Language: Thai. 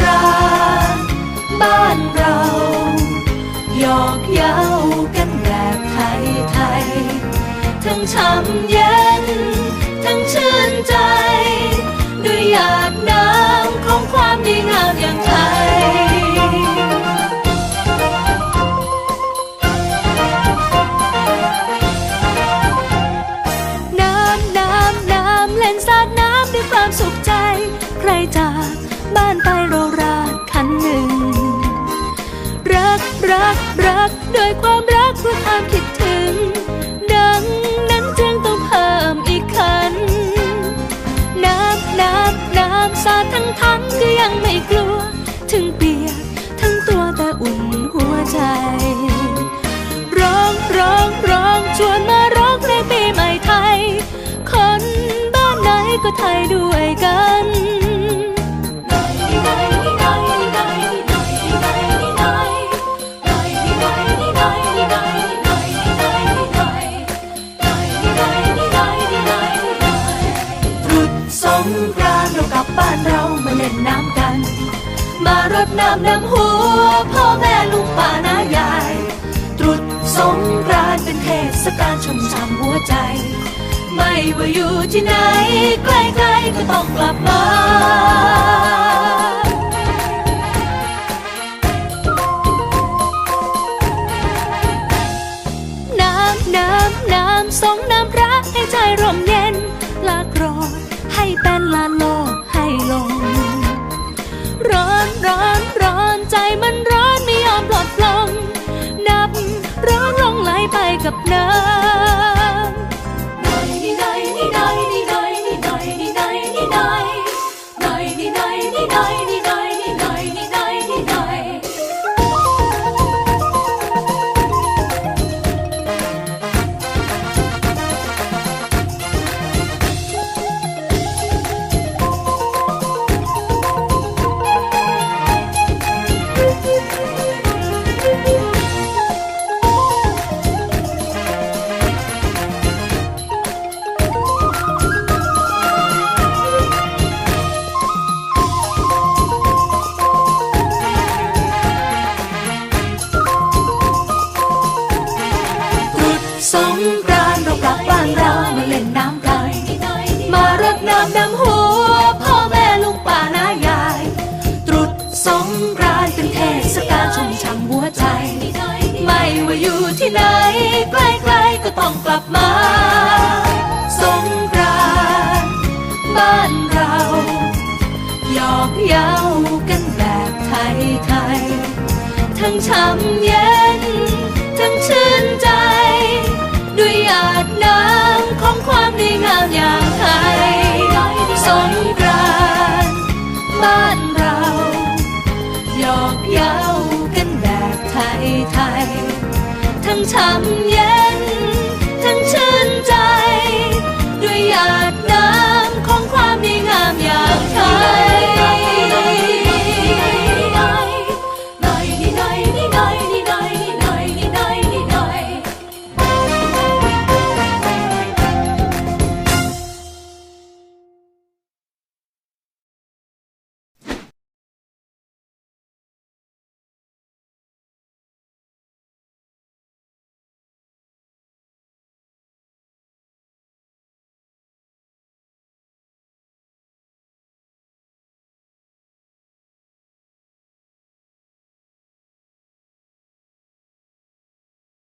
กรานบ้านเราหยอกเย้ากันแบบไทยๆทย ทั้งช้ำเย็น ทั้งชื่นใจ ด้วยหยาดน้ำของความดีงามอย่างไทย บ้านไปเราราคันหนึ่ง รักรักรักด้วยความรักเพื่อความคิดถึง ดังนั้นจึงต้องเพิ่มอีกคัน น้ำน้ำน้ำสาดทั้งทั้งก็ยังไม่กลัว ถึงเปียกทั้งตัวแต่อุ่นหัวใจ ร้องร้องร้องชวนมาร้องเพลงปีใหม่ไทย คนบ้านไหนก็ไทยด้วยกัน งกรานเรากลับบ้านเรามาเล่นน้ำกัน มารดน้ำดำหัว พ่อแม่ลุงป้าน้ายาย ตรุษสงกรานเป็นเทศกาลชมฉ่ำหัวใจ ไม่ว่าอยู่ที่ไหนใกล้ๆก็ต้องกลับมาน้ำน้ำน้ำสงน้ำพระให้ใจร่มเย็นลากรธ ให้เป็นลาโลกให้ลง ร้อนร้อนร้อนใจมันร้อนไม่ยอมปลดปลงนับร้อนลงไหลไปกับน้ำานเรามาเล่นน้ำกันมารดน้ำดำหัว พ่อแม่ลุงป้าน้ายาย ตรุษสงกรานต์เป็นเทศกาลชุ่มฉ่ำหัวใจ ไม่ว่าอยู่ที่ไหนใกล้ๆก็ต้องกลับมา สงกรานต์บ้านเราหยอกเย้ากันแบบไทยๆทั้งช่ำเย็น อกเ